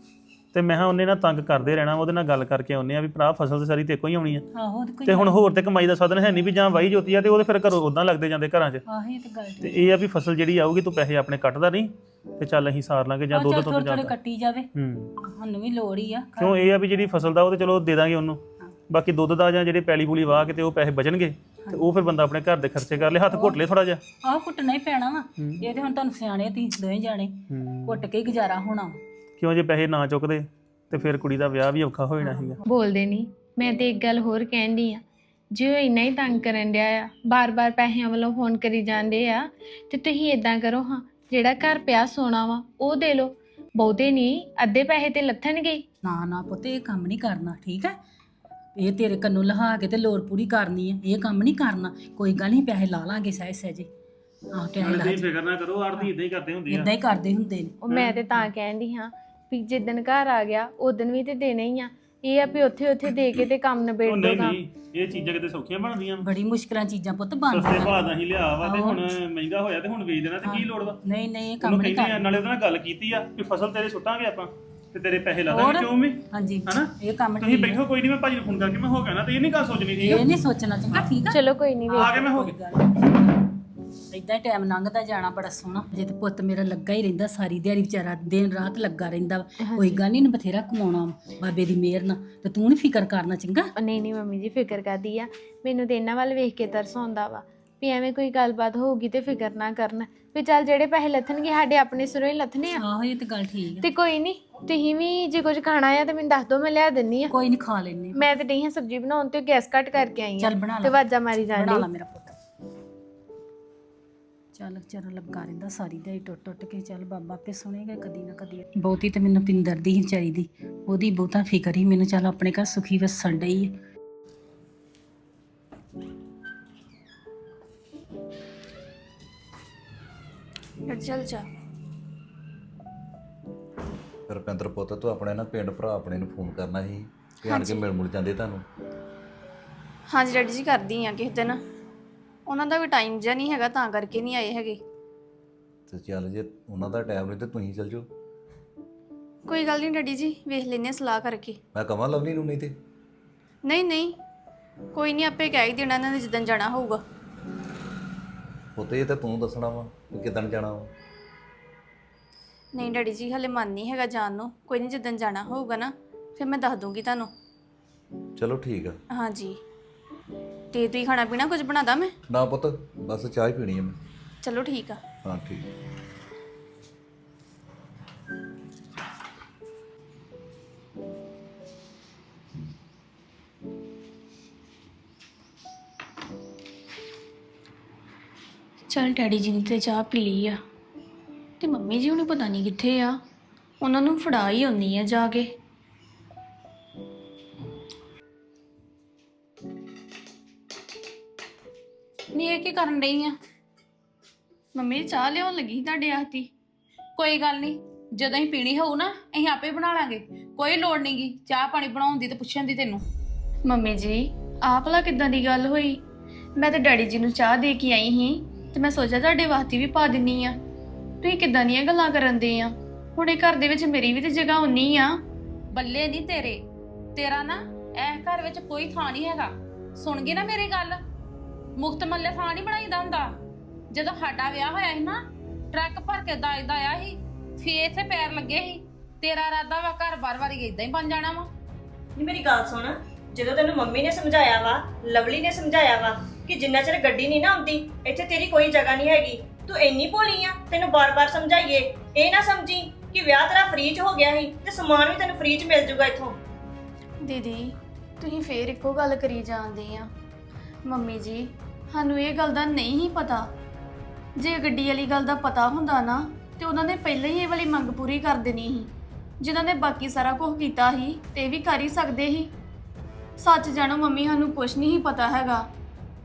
ਤੇ ਮੈਂ ਹਾਂ ਉਹਨੇ ਨਾ ਤੰਗ ਕਰਦੇ ਰਹਿਣਾ ਉਹਦੇ ਨਾਲ ਗੱਲ ਕਰਕੇ ਆਉਨੇ ਆ ਵੀ ਭਰਾ ਫਸਲ ਤੇ ਸਾਰੀ ਤੇਕੋ ਹੀ ਆਉਣੀ ਆ।
ਆਹੋ ਤੇ ਕੋਈ
ਤੇ ਹੁਣ ਹੋਰ ਤੇ ਕਮਾਈ ਦਾ ਸਾਧਨ ਹੈ ਨਹੀਂ ਵੀ ਜਾਂ ਵਾਈ ਜੋਤੀ ਆ ਤੇ ਉਹਦੇ ਫਿਰ ਘਰੋਂ ਉਦਾਂ ਲੱਗਦੇ ਜਾਂਦੇ ਘਰਾਂ 'ਚ।
ਆਹ ਤੇ ਗੱਲ
ਤੇ ਇਹ ਆ ਵੀ ਫਸਲ ਜਿਹੜੀ ਆਊਗੀ ਤੂੰ ਪੈਸੇ ਆਪਣੇ ਕੱਟਦਾ ਨਹੀਂ ਤੇ ਚੱਲ ਅਸੀਂ ਸਾਰ ਲਾਂਗੇ ਜਾਂ ਦੁੱਧ
ਚੱਲ
ਤੋਂ
ਥੋੜੇ ਥੋੜੇ
ਜਾਂਦਾ
ਕੱਟੀ ਜਾਵੇ।
ਹੂੰ।
ਸਾਨੂੰ ਵੀ ਲੋੜ ਹੀ ਆ
ਕਿਉਂ ਇਹ ਆ ਵੀ ਜਿਹੜੀ ਫਸਲ ਦਾ ਉਹ ਤੇ ਚਲੋ ਦੇ ਦਾਂਗੇ ਉਹਨੂੰ। ਬਾਕੀ ਦੁੱਧ ਦਾ ਜਾਂ ਜਿਹੜੇ ਪੈਲੀ ਪੂਲੀ ਵਾਹ ਕੇ ਤੇ ਉਹ ਪੈਸੇ ਬਚਣਗੇ ਤੇ ਉਹ ਫਿਰ ਬੰਦਾ ਆਪਣੇ ਘਰ ਦੇ ਖਰਚੇ ਕਰ ਲੇ ਹੱਥ ਘੁੱਟ ਲੇ ਥੋੜਾ ਜਿਹਾ।
ਆਹ ਕੁੱਟਣਾ ਹੀ ਪੈਣਾ ਵਾ। ਇਹ ਤੇ ਹੁਣ ਤੁਹਾਨੂੰ ਸਿਆਣੇ ਤੀ ਦੋਵੇਂ ਜਾਣੇ।
ਹੂੰ।
ਕੁੱਟ ਕੇ ਹੀ ਗੁਜ਼ਾਰਾ ਹੋਣਾ ਵਾ।
ਕਿਉਂ ਜੇ ਪੈਸੇ ਨਾ ਚੁੱਕਦੇ? ਤੇ ਫਿਰ ਕੁੜੀ ਦਾ ਵਿਆਹ ਵੀ ਔਖਾ ਹੋ ਜਾਣਾ ਸੀਗਾ।
ਬੋਲਦੇ ਨਹੀਂ ਮੈਂ ਤੇ ਇੱਕ ਗੱਲ ਹੋਰ ਕਹਿਣ ਆ। ਜੇ ਉਹ ਇੰਨਾ ਹੀ ਤੰਗ ਕਰਨ ਡਿਆ ਆ ਬਾਰ-ਬਾਰ ਪੈਸਿਆਂ ਵੱਲੋਂ ਫੋਨ ਕਰੀ ਜਾਂਦੇ ਆ ਤੇ ਤੁਸੀਂ ਇਦਾਂ ਕਰੋ ਹਾਂ ਜਿਹੜਾ ਘਰ ਪਿਆ ਸੋਨਾ ਵਾ ਉਹ ਦੇ ਲਓ। ਬਹੁਤੇ ਨਹੀਂ ਅੱਧੇ ਪੈਸੇ ਤੇ ਲੱਥਣਗੇ ਹੀ।
ਨਾ ਨਾ ਪੁੱਤ ਇਹ ਕੰਮ ਨਹੀਂ ਕਰਨਾ ਠੀਕ ਹੈ ਇਹ ਤੇਰੇ ਕੰਨੋਂ ਲਹਾ ਕੇ ਤੇ ਲੋੜ ਪੂਰੀ ਕਰਨੀ ਹੈ ਇਹ ਕੰਮ ਨਹੀਂ ਕਰਨਾ। ਕੋਈ ਗੱਲ ਨਹੀਂ ਪੈਸੇ ਲਾ ਲਾਂਗੇ ਸਹਿ ਸਹਿਜੇ। ਆਹ ਪੈਸੇ ਲਾ
ਫਿਕਰ ਨਾ ਕਰੋ ਆੜਤੀ ਇਦਾਂ ਹੀ ਕਰਦੇ ਹੁੰਦੀ
ਇਦਾਂ ਹੀ ਕਰਦੇ ਹੁੰਦੇ ਨੇ।
ਉਹ ਮੈਂ ਤੇ ਤਾਂ ਕਹਿਣ ਡਈ ਹਾਂ ਵੀ ਜਿੱਦਣ ਘਰ ਆ ਗਿਆ ਉਦਣ ਵੀ ਤੇ ਦੇਣੇ ਹੀ ਆ। ਇਹ ਆ ਵੀ ਉੱਥੇ ਉੱਥੇ ਦੇ ਕੇ ਤੇ ਕੰਮ ਨਿਬੇੜ ਦੋ ਕੰਮ
ਇਹ ਚੀਜ਼ਾਂ ਕਿਤੇ ਸੌਖੀਆਂ ਬਣਦੀਆਂ।
ਬੜੀ ਮੁਸ਼ਕਲਾਂ ਚੀਜ਼ਾਂ ਪੁੱਤ
ਸਸਤੇ
ਬਣਦੀਆਂ
ਭਾਅ ਦਾ ਹੀ ਲਿਆ ਵਾ ਤੇ ਹੁਣ ਮਹਿੰਗਾ ਹੋਇਆ ਤੇ ਹੁਣ ਵੇਚ ਦੇਣਾ ਤੇ ਕੀ ਲੋੜ ਵਾ?
ਨਹੀਂ ਨਹੀਂ ਇਹ ਕੰਮ
ਉਹਨੂੰ
ਨਹੀਂ
ਕਹਿੰਦੇ ਆ ਨਾਲੇ ਉਹਦੇ ਨਾਲ ਗੱਲ ਕੀਤੀ ਆ ਕਿ ਫਸਲ ਤੇਰੇ ਸੁੱਟਾਂਗੇ ਆਪਾਂ ਤੇ ਤੇਰੇ ਪੈਸੇ ਲਾ? ਦਾਂਗੇ ਕਿਉਂ ਵੀ?
ਹਾਂਜੀ
ਹਨਾ?
ਇਹ ਕੰਮ
ਤੁਸੀਂ
ਠੀਕ।
ਬੈਠੋ ਕੋਈ ਨਹੀਂ ਮੈਂ ਭਾਜੀ ਨੂੰ ਫੋਨ ਕਰਕੇ ਮੈਂ ਹੋ ਗਿਆ ਨਾ ਤੇ ਇਹ ਨਹੀਂ ਗੱਲ ਸੋਚਣੀ ਠੀਕ ਆ?
ਇਹ ਨਹੀਂ ਸੋਚਣਾ ਚੰਗਾ ਠੀਕ ਆ।
ਚਲੋ ਕੋਈ ਨਹੀਂ
ਆ ਕੇ ਮੈਂ ਹੋ ਗਿਆ
ਇਦਾਂ ਹੀ ਟਾਈਮ ਲੰਘਦਾ ਜਾਣਾ ਬੜਾ ਸੋਹਣਾ। ਜੇ ਤੇ ਪੁੱਤ ਮੇਰਾ ਲੱਗਾ ਹੀ ਰਹਿੰਦਾ ਸਾਰੀ ਦਿਹਾੜੀ ਵਿਚਾਰਾ ਦਿਨ ਰਾਤ ਲੱਗਾ ਰਹਿੰਦਾ ਵਾ। ਕੋਈ ਗੱਲ ਨਹੀਂ ਬਥੇਰਾ ਕਮਾਉਣਾ ਵਾ, ਬਾਬੇ ਦੀ ਮਿਹਰ ਨਾਲ। ਤੇ ਤੂੰ ਨਹੀਂ ਫਿਕਰ ਕਰਨਾ ਚੰਗਾ?
ਉਹ ਨਹੀਂ ਨਹੀਂ ਮੰਮੀ ਜੀ ਫਿਕਰ ਕਰਦੀ ਆ? ਮੈਨੂੰ ਤੇ ਇਹਨਾਂ ਵੱਲ ਵੇਖ ਕੇ ਤਰਸ ਆਉਂਦਾ ਵਾ ਵੀ ਐਵੇਂ ਕੋਈ ਗੱਲਬਾਤ ਹੋਊਗੀ ਤੇ ਫਿਕਰ ਨਾ ਕਰਨ। ਵੀ ਚੱਲ ਜਿਹੜੇ ਪੈਸੇ ਲੱਥਣਗੇ ਸਾਡੇ ਆਪਣੇ ਸਿਰੋਂ ਹੀ ਲੱਥਣੇ ਆ।
ਆਹੋ ਇਹ ਤੇ ਗੱਲ ਠੀਕ ਆ।
ਤੇ ਕੋਈ ਨਹੀਂ ਤੁਸੀਂ ਵੀ ਜੇ ਕੁਝ ਖਾਣਾ ਆ ਤੇ ਮੈਨੂੰ ਦੱਸ ਦਿਓ ਮੈਂ ਲਿਆ ਦਿੰਨੀ ਆ।
ਕੋਈ ਨਹੀਂ ਖਾ ਲੈਨੇ
ਮੈਂ ਤੇ ਡਈ ਹਾਂ ਸਬਜ਼ੀ ਬਣਾਉਣ ਤੇ ਗੈਸ ਕੱਟ ਕਰਕੇ ਆਈ ਆ।
ਚੱਲ ਬਣਾ
ਤੇ
ਲਾ
ਵਾਜਾ ਮਾਰੀ
ਬਣਾ
ਜਾਂਦੀ।
ਲਾ ਮੇਰਾ ਪੁੱਤ। ਚੱਲ ਵਿਚਾਰਾ ਲੱਗਾ ਰਹਿੰਦਾ ਸਾਰੀ ਦਿਹਾੜੀ ਟੁੱਟ ਟੁੱਟ ਕੇ ਚੱਲ ਬਾਬਾ ਆਪੇ ਸੁਣੇਗਾ ਕਦੀ ਨਾ ਕਦੀ। ਬਹੁਤੀ ਤੇ ਮੈਨੂੰ ਪਿੰਦਰ ਦੀ ਹੀ ਵਿਚਾਰੀ ਦੀ ਉਹਦੀ ਬਹੁਤਾ ਫਿਕਰ ਹੀ ਮੈਨੂੰ ਚੱਲ ਆਪਣੇ ਘਰ ਸੁਖੀ ਵਸਣ ਡਈ ਹੈ
ਚੱਲ ਜਾ।
ਰੁਪਿੰਦਰ ਪੁੱਤ ਤੂੰ ਆਪਣੇ ਨਾ ਪਿੰਡ ਭਰਾ ਆਪਣੇ ਨੂੰ ਫੋਨ ਕਰਨਾ ਸੀ ਕਿ ਆਣ ਕੇ ਮਿਲ ਮੁਲ ਜਾਂਦੇ ਤੁਹਾਨੂੰ।
ਹਾਂਜੀ ਡੈਡੀ ਜੀ ਕਰਦੀ ਆ ਕਿਸੇ ਦਿਨ। ਉਹਨਾਂ ਦਾ ਵੀ ਟਾਈਮ ਜਿਹਾ ਨਹੀਂ ਹੈਗਾ ਤਾਂ ਕਰਕੇ ਨਹੀਂ ਆਏ ਹੈਗੇ।
ਤੇ ਚੱਲ ਜੇ ਉਹਨਾਂ ਦਾ ਟਾਈਮ ਨਹੀਂ ਤੇ ਤੁਸੀਂ ਚੱਲ ਜਾਓ।
ਕੋਈ ਗੱਲ ਨਹੀਂ ਡੈਡੀ ਜੀ ਵੇਖ ਲੈਨੇ ਆ ਸਲਾਹ ਕਰਕੇ।
ਮੈਂ ਕਹਾਂ ਲਵਲੀ ਨੂੰ ਨਹੀਂ ਤੇ?
ਨਹੀਂ ਨਹੀਂ। ਕੋਈ ਨਹੀਂ ਆਪੇ ਕਹਿ ਹੀ ਦੇਣਾ ਇਹਨਾਂ ਨੇ ਜਿੱਦਣ ਜਾਣਾ ਹੋਊਗਾ।
ਪੁੱਤ ਇਹ ਤਾਂ ਤੂੰ ਦੱਸਣਾ ਵਾ ਕਿ ਕਿਦਣ ਜਾਣਾ ਵਾ।
ਨਹੀਂ ਡੈਡੀ ਜੀ ਹਲੇ ਮਨ ਨਹੀਂ ਹੈਗਾ ਜਾਣ ਨੂੰ। ਕੋਈ ਨਹੀਂ ਜਿੱਦਣ ਜਾਣਾ ਹੋਊਗਾ ਨਾ ਫਿਰ ਮੈਂ ਦੱਸ ਦੂੰਗੀ ਤੁਹਾਨੂੰ।
ਚਲੋ ਠੀਕ ਆ।
ਹਾਂਜੀ। ਤੇ ਤੁਸੀਂ ਖਾਣਾ ਪੀਣਾ ਕੁਝ ਬਣਾਦਾ ਮੈਂ?
ਨਾ ਪੁੱਤ ਬਸ ਚਾਹ ਹੀ ਪੀਣੀ ਆ ਮੈਂ।
ਚਲੋ ਠੀਕ ਆ।
ਹਾਂ ਠੀਕ।
ਚਲ ਡੈਡੀ ਜੀ ਨੇ ਤੇ ਚਾਹ ਪੀ ਲਈ ਆ। ਤੇ ਮੰਮੀ ਜੀ ਉਹਨੂੰ ਪਤਾ ਨਹੀਂ ਕਿੱਥੇ ਆ। ਉਹਨਾਂ ਨੂੰ ਫੜਾ ਹੀ ਆਉਣੀ ਆ ਜਾ ਕੇ।
ਨਹੀਂ ਇਹ ਕੀ ਕਰਨ ਡਈ ਆ?
ਮੰਮੀ ਚਾਹ ਲਿਆਉਣ ਲੱਗੀ ਤੁਹਾਡੇ ਹੱਥੀ
ਕੋਈ ਗੱਲ ਨਹੀਂ ਜਦੋਂ ਅਸੀਂ ਪੀਣੀ ਹੋਊ ਨਾ ਅਸੀਂ ਆਪੇ ਬਣਾ ਲਾਂਗੇ। ਕੋਈ ਲੋੜ ਨਹੀਂਗੀ ਚਾਹ ਪਾਣੀ ਬਣਾਉਣ ਦੀ ਤੇ ਪੁੱਛਣ ਦੀ ਤੈਨੂੰ।
ਮੰਮੀ ਜੀ ਆਹ ਭਲਾ ਕਿੱਦਾਂ ਦੀ ਗੱਲ ਹੋਈ? ਮੈਂ ਤਾਂ ਡੈਡੀ ਜੀ ਨੂੰ ਚਾਹ ਦੇ ਕੇ ਆਈ ਸੀ ਤੇ ਮੈਂ ਸੋਚਿਆ ਤੁਹਾਡੇ ਵਾਸਤੇ ਵੀ ਪਾ ਦਿੰਨੀ ਆ। ਤੁਸੀਂ ਕਿੱਦਾਂ ਦੀਆਂ ਗੱਲਾਂ ਕਰਨ ਦੇ ਆ? ਹੁਣ ਇਹ ਘਰ ਦੇ ਵਿੱਚ ਮੇਰੀ ਵੀ ਤੇ ਜਗ੍ਹਾ ਉਨੀ ਆ।
ਬੱਲੇ ਨਹੀਂ ਤੇਰੇ। ਤੇਰਾ ਨਾ ਇਹ ਘਰ ਵਿੱਚ ਕੋਈ ਥਾਂ ਨਹੀਂ ਹੈਗਾ। ਸੁਣ ਗਈ ਨਾ ਮੇਰੀ ਗੱਲ? ਮੁਕਤ ਮੱਲੇ ਥਾਂ ਨਹੀਂ ਬਣਾਈਦਾ ਹੁੰਦਾ। ਜਦੋਂ ਸਾਡਾ ਵਿਆਹ ਹੋਇਆ ਸੀ ਨਾ ਟਰੱਕ ਭਰ ਕੇ ਦਾਜ ਦਾ ਆਇਆ ਸੀ ਫੇਰ ਇੱਥੇ ਪੈਰ ਲੱਗੇ ਸੀ। ਤੇਰਾ ਇਰਾਦਾ ਵਾ ਘਰ ਬਾਰ ਵਾਰੀ ਇਦਾਂ ਹੀ ਬਣ ਜਾਣਾ ਵਾ।
ਨਹੀਂ ਮੇਰੀ ਗੱਲ ਸੁਣ ਜਦੋਂ ਤੈਨੂੰ ਮੰਮੀ ਨੇ ਸਮਝਾਇਆ ਵਾ ਲਵਲੀ ਨੇ ਸਮਝਾਇਆ ਵਾ ਕਿ ਜਿੰਨਾ ਚਿਰ ਗੱਡੀ ਨਹੀਂ ਨਾ ਆਉਂਦੀ ਇੱਥੇ ਤੇਰੀ ਕੋਈ ਜਗ੍ਹਾ ਨਹੀਂ ਹੈਗੀ। ਤੂੰ ਇੰਨੀ ਭੋਲੀ ਆ ਤੈਨੂੰ ਬਾਰ-ਬਾਰ ਸਮਝਾਈਏ। ਇਹ ਨਾ ਸਮਝੀ ਕਿ ਵਿਆਹ ਤੇਰਾ ਫ੍ਰੀ ਚ ਹੋ ਗਿਆ ਸੀ ਤੇ ਸਮਾਨ ਵੀ ਤੈਨੂੰ ਫ੍ਰੀ ਚ ਮਿਲ ਜੂਗਾ ਇੱਥੋਂ।
ਦੀਦੀ ਤੁਸੀਂ ਫੇਰ ਇੱਕੋ ਗੱਲ ਕਰੀ ਜਾਂਦੇ ਆ। ਮੰਮੀ ਜੀ, ਸਾਨੂੰ ਇਹ ਗੱਲ ਦਾ ਨਹੀਂ ਹੀ ਪਤਾ। ਜੇ ਗੱਡੀ ਵਾਲੀ ਗੱਲ ਦਾ ਪਤਾ ਹੁੰਦਾ ਨਾ, ਤੇ ਉਹਨਾਂ ਨੇ ਪਹਿਲਾਂ ਹੀ ਇਹ ਵਾਲੀ ਮੰਗ ਪੂਰੀ ਕਰ ਦੇਣੀ ਸੀ। ਜਿਨ੍ਹਾਂ ਨੇ ਬਾਕੀ ਸਾਰਾ ਕੁਝ ਕੀਤਾ ਸੀ, ਤੇ ਇਹ ਵੀ ਕਰ ਹੀ ਸਕਦੇ ਸੀ। ਸੱਚ ਜਾਣੋ ਮੰਮੀ, ਸਾਨੂੰ ਕੁਝ ਨਹੀਂ ਸੀ ਪਤਾ ਹੈਗਾ।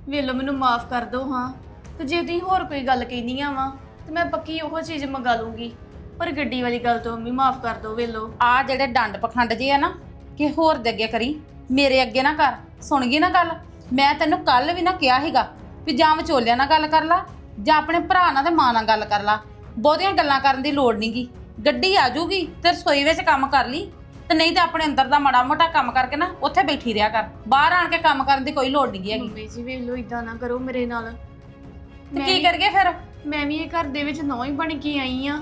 ਵੇਲੋ, ਮੈਨੂੰ ਮਾਫ ਕਰ ਦਿਓ ਹਾਂ। ਤੇ ਜੇ ਤੁਸੀਂ ਹੋਰ ਕੋਈ ਗੱਲ ਕਹਿੰਦੀਆਂ ਵਾ, ਤੇ ਮੈਂ ਪੱਕੀ ਉਹ ਚੀਜ਼ ਮੰਗਾ ਲੂੰਗੀ। ਪਰ ਗੱਡੀ ਵਾਲੀ ਗੱਲ ਤੋਂ ਮੰਮੀ ਮਾਫ ਕਰ ਦਿਓ ਵੇਲੋ।
ਆ ਜਿਹੜੇ ਡੰਡ ਪਖੰਡ ਜੇ ਆ ਨਾ, ਕਿ ਹੋਰ ਦੇ ਅੱਗੇ ਕਰੀ। ਮੇਰੇ ਅੱਗੇ ਨਾ ਕਰ। ਸੁਣ ਗਈ ਨਾ ਗੱਲ? ਮੈਂ ਤੈਨੂੰ ਕੱਲ ਵੀ ਨਾ ਕਿਹਾ ਸੀਗਾ ਵੀ ਜਾਂ ਵਿਚੋਲਿਆਂ ਨਾਲ ਗੱਲ ਕਰ ਲਾ ਜਾਂ ਆਪਣੇ ਭਰਾ ਨਾਲ ਤੇ ਮਾਂ ਨਾਲ ਗੱਲ ਕਰ ਲਾ। ਬਹੁਤੀਆਂ ਗੱਲਾਂ ਕਰਨ ਦੀ ਲੋੜ ਨਹੀਂਗੀ ਗੱਡੀ ਆ ਜਾਊਗੀ ਤੇ ਰਸੋਈ ਵਿੱਚ ਕੰਮ ਕਰ ਲਈ। ਤੇ ਨਹੀਂ ਤੇ ਆਪਣੇ ਅੰਦਰ ਦਾ ਮਾੜਾ ਮੋਟਾ ਕੰਮ ਕਰਕੇ ਨਾ ਉੱਥੇ ਬੈਠੀ ਰਿਹਾ ਕਰ। ਬਾਹਰ ਆਣ ਕੇ ਕੰਮ ਕਰਨ ਦੀ ਕੋਈ ਲੋੜ ਨਹੀਂ ਹੈਗੀ।
ਮੰਮੀ ਜੀ ਵੇਖ ਲਓ ਇਦਾਂ ਨਾ ਕਰੋ ਮੇਰੇ ਨਾਲ।
ਤੇ
ਮੈਂ
ਕੀ
ਵੀ-
ਕਰਗੇ ਫਿਰ?
ਮੈਂ ਵੀ ਇਹ ਘਰ ਦੇ ਵਿੱਚ ਨੌ ਹੀ ਬਣ ਕੇ ਆਈ ਆ।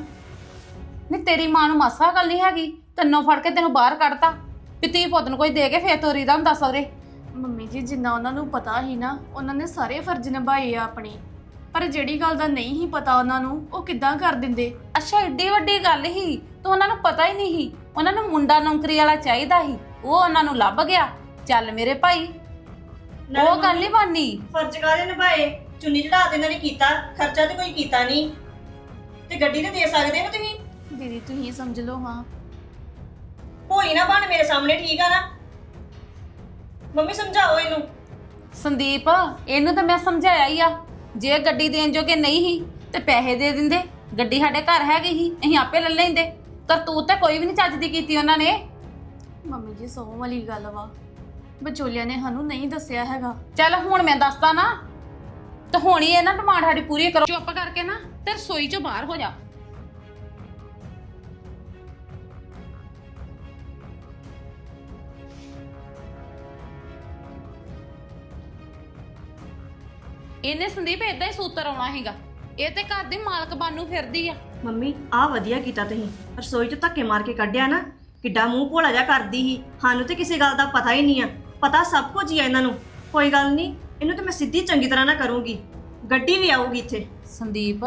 ਨਹੀਂ ਤੇਰੀ ਮਾਂ ਨੂੰ ਮਾਸਾ ਗੱਲ ਨਹੀਂ ਹੈਗੀ। ਤੈਨੂੰ ਫੜ ਕੇ ਤੈਨੂੰ ਬਾਹਰ ਕੱਢਤਾ। ਵੀ ਤੀ ਪੁੱਤ ਨੂੰ ਕੋਈ ਦੇ ਕੇ ਫੇਰ ਤੋਰੀ ਦਾ ਹੁੰਦਾ ਸਹੁਰੇ।
ਮੰਮੀ ਜੀ ਜਿੰਨਾ ਉਹਨਾਂ ਨੂੰ ਪਤਾ ਸੀ ਨਾ ਉਹਨਾਂ ਨੇ ਸਾਰੇ ਫਰਜ਼ ਨਿਭਾਏ ਆ ਆਪਣੇ। ਪਰ ਜਿਹੜੀ ਗੱਲ ਦਾ ਨਹੀਂ ਹੀ ਪਤਾ ਉਹਨਾਂ ਨੂੰ ਉਹ ਕਿੱਦਾਂ ਕਰ ਦਿੰਦੇ?
ਅੱਛਾ ਏਡੀ ਵੱਡੀ ਗੱਲ ਹੀ ਤਾਂ ਉਹਨਾਂ ਨੂੰ ਪਤਾ ਹੀ ਨਹੀਂ ਸੀ। ਉਹਨਾਂ ਨੂੰ ਮੁੰਡਾ ਨੌਕਰੀ ਵਾਲਾ ਚਾਹੀਦਾ ਸੀ। ਉਹ ਉਹਨਾਂ ਨੂੰ ਲੱਭ ਗਿਆ। ਚੱਲ ਮੇਰੇ ਭਾਈ ਉਹ ਗੱਲ ਨਹੀਂ ਬਣਨੀ।
ਫਰਜ਼ ਕਾਹਦੇ ਨਿਭਾਏ? ਚੁੰਨੀ ਚੜਾ ਤੇ ਇਹਨਾਂ ਨੇ ਕੀਤਾ। ਖਰਚਾ ਤੇ ਕੋਈ ਕੀਤਾ ਨਹੀਂ। ਤੇ ਗੱਡੀ ਤੇ ਦੇ ਸਕਦੇ ਹੋ ਤੁਸੀਂ?
ਦੀਦੀ ਤੁਸੀਂ ਸਮਝ ਲਓ ਹਾਂ।
ਭੋਲੀ ਨਾ ਬਣ ਮੇਰੇ ਸਾਹਮਣੇ ਠੀਕ ਆ ਨਾ? ਮੰਮੀ ਸਮਝਾਓ ਇਹਨੂੰ।
ਸੰਦੀਪ ਇਹਨੂੰ ਤਾਂ ਮੈਂ ਸਮਝਾਇਆ ਹੀ ਆ। ਜੇ ਗੱਡੀ ਦੇਣ ਜੋਗੇ ਨਹੀਂ ਸੀ ਤੇ ਪੈਸੇ ਦੇ ਦਿੰਦੇ। ਗੱਡੀ ਸਾਡੇ ਘਰ ਹੈਗੀ ਸੀ ਅਸੀਂ ਆਪੇ ਲੈ ਲੈਂਦੇ। ਕਰਤੂਤ ਤੇ ਕੋਈ ਵੀ ਨਹੀਂ ਚੱਜ ਦੀ ਕੀਤੀ ਉਹਨਾਂ ਨੇ।
ਮੰਮੀ ਜੀ ਸੌ ਵਾਲੀ ਗੱਲ ਵਾ। ਵਿਚੋਲਿਆਂ ਨੇ ਸਾਨੂੰ ਨਹੀਂ ਦੱਸਿਆ ਹੈਗਾ।
ਚੱਲ ਹੁਣ ਮੈਂ ਦੱਸਦਾ ਨਾ। ਤੇ ਹੁਣ ਹੀ ਇਹ ਨਾ ਡਿਮਾਂਡ ਸਾਡੀ ਪੂਰੀ ਕਰੋ। ਚੁੱਪ ਕਰਕੇ ਨਾ ਤੇ ਰਸੋਈ ਚੋਂ ਬਾਹਰ ਹੋ ਜਾ। ਇਹਨੇ ਸੰਦੀਪ ਇਦਾਂ ਹੀ ਸੂਤਰ ਆਉਣਾ ਹੈਗਾ ਇਹ ਤੇ ਘਰ ਦੀ ਮਾਲਕ ਬਾਨੂ ਫਿਰਦੀ ਆ।
ਮੰਮੀ ਆਹ ਵਧੀਆ ਕੀਤਾ ਤੁਸੀਂ। ਰਸੋਈ 'ਚ ਧੱਕੇ ਮਾਰ ਕੇ ਕੱਢਿਆ ਨਾ ਕਿੱਡਾ ਮੂੰਹ ਭੋਲਾ ਜਿਹਾ ਕਰਦੀ ਸੀ। ਸਾਨੂੰ ਤੇ ਕਿਸੇ ਗੱਲ ਦਾ ਪਤਾ ਹੀ ਨਹੀਂ ਆ। ਪਤਾ ਸਭ ਕੁਝ ਹੀ ਆ ਇਹਨਾਂ ਨੂੰ। ਕੋਈ ਗੱਲ ਨਹੀਂ ਇਹਨੂੰ ਤੇ ਮੈਂ ਸਿੱਧੀ ਚੰਗੀ ਤਰ੍ਹਾਂ ਨਾ ਕਰੂੰਗੀ। ਗੱਡੀ ਵੀ ਆਊਗੀ ਇੱਥੇ।
ਸੰਦੀਪ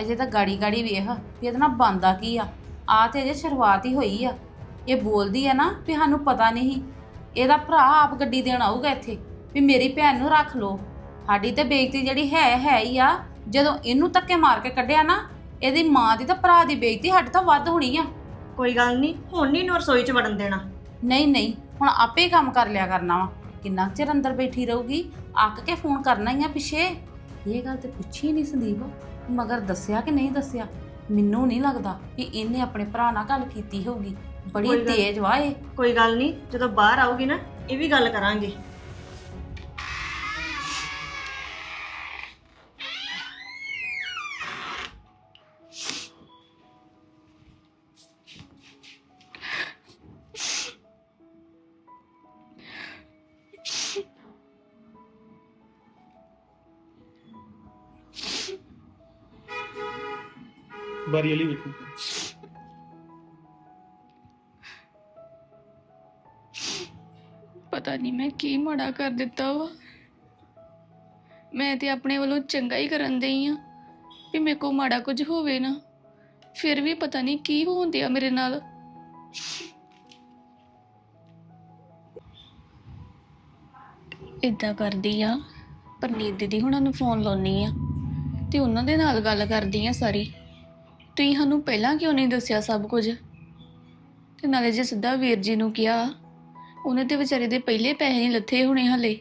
ਅਜੇ ਤਾਂ ਗਾੜੀ ਗਾੜੀ ਵੇਖ ਵੀ ਇਹਦੇ ਨਾਲ ਬੰਦਾ ਕੀ ਆ। ਆ ਤੇ ਅਜੇ ਸ਼ੁਰੂਆਤ ਹੀ ਹੋਈ ਆ। ਇਹ ਬੋਲਦੀ ਆ ਨਾ ਵੀ ਸਾਨੂੰ ਪਤਾ ਨਹੀਂ ਇਹਦਾ ਭਰਾ ਆਪ ਗੱਡੀ ਦੇਣ ਆਊਗਾ ਇੱਥੇ। ਵੀ ਮੇਰੀ ਭੈਣ ਨੂੰ ਰੱਖ ਲਓ। ਸਾਡੀ ਤੇ ਬੇਇੱਜ਼ਤੀ ਜਿਹੜੀ ਹੈ ਹੈ ਹੀ ਆ। ਜਦੋਂ ਇਹਨੂੰ ਧੱਕੇ ਮਾਰ ਕੇ ਕੱਢਿਆ ਨਾ ਇਹਦੀ ਮਾਂ ਦੀ ਤਾਂ ਭਰਾ ਦੀ ਬੇਇੱਜ਼ਤੀ ਸਾਡੇ ਤੋਂ ਵੱਧ ਹੋਣੀ ਆ।
ਕੋਈ ਗੱਲ ਨਹੀਂ ਹੁਣ ਨਹੀਂ ਇਹਨੂੰ ਰਸੋਈ 'ਚ ਵੜਨ ਦੇਣਾ।
ਨਹੀਂ ਨਹੀਂ ਹੁਣ ਆਪੇ ਹੀ ਕੰਮ ਕਰ ਲਿਆ ਕਰਨਾ ਵਾ। ਕਿੰਨਾ ਕੁ ਚਿਰ ਅੰਦਰ ਬੈਠੀ ਰਹੂਗੀ ਅੱਕ ਕੇ ਫੋਨ ਕਰਨਾ ਹੀ ਆ ਪਿੱਛੇ। ਇਹ ਗੱਲ ਤੇ ਪੁੱਛੀ ਨਹੀਂ ਸੰਦੀਪ ਮਗਰ ਦੱਸਿਆ ਕਿ ਨਹੀਂ ਦੱਸਿਆ? ਮੈਨੂੰ ਨਹੀਂ ਲੱਗਦਾ ਕਿ ਇਹਨੇ ਆਪਣੇ ਭਰਾ ਨਾਲ ਗੱਲ ਕੀਤੀ ਹੋਊਗੀ। ਬੜੀ
ਕੋਈ ਗੱਲ-
ਤੇਜ਼ ਵਾ ਇਹ।
ਕੋਈ ਗੱਲ ਨਹੀਂ ਜਦੋਂ ਬਾਹਰ ਆਊਗੀ ਨਾ ਇਹ ਵੀ ਗੱਲ ਕਰਾਂਗੇ।
ਬਾਰੀ ਵਾਲੀ ਵੇਖੋ
ਪਤਾ ਨਹੀਂ ਮੈਂ ਕੀ ਮਾੜਾ ਕਰ ਦਿੱਤਾ ਵਾ। ਮੈਂ ਤੇ ਆਪਣੇ ਵੱਲੋਂ ਚੰਗਾ ਹੀ ਕਰਨ ਦਈ ਆ ਵੀ ਮੇਰੇ ਕੋ ਮਾੜਾ ਕੁਝ ਹੋਵੇ ਨਾ। ਫਿਰ ਵੀ ਪਤਾ ਨਹੀਂ ਕੀ ਹੋਣ ਦਿਆ ਮੇਰੇ ਨਾਲ। ਇਦਾਂ ਕਰਦੀ ਆ, ਪਰਨੀਤ ਦੀਦੀ ਹੁਣਾਂ ਨੂੰ ਫੋਨ ਲਾਉਣੀ ਆ ਤੇ ਉਹਨਾਂ ਦੇ ਨਾਲ ਗੱਲ ਕਰਦੀ ਆ ਸਾਰੀ। ਤੁਸੀਂ ਸਾਨੂੰ ਪਹਿਲਾਂ ਕਿਉਂ ਨਹੀਂ ਦੱਸਿਆ ਸਭ ਕੁਝ? ਤੇ ਨਾਲੇ ਜੇ ਸਿੱਧਾ ਵੀਰ ਜੀ ਨੂੰ ਕਿਹਾ, ਉਹਨੇ ਤੇ ਵਿਚਾਰੇ ਦੇ ਪਹਿਲੇ ਪੈਸੇ ਨਹੀਂ ਲੱਥੇ ਹੋਣੇ ਹਲੇ।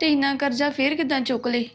ਤੇ ਇੰਨਾ ਕਰਜ਼ਾ ਫੇਰ ਕਿਦਾਂ ਚੁੱਕ ਲੇ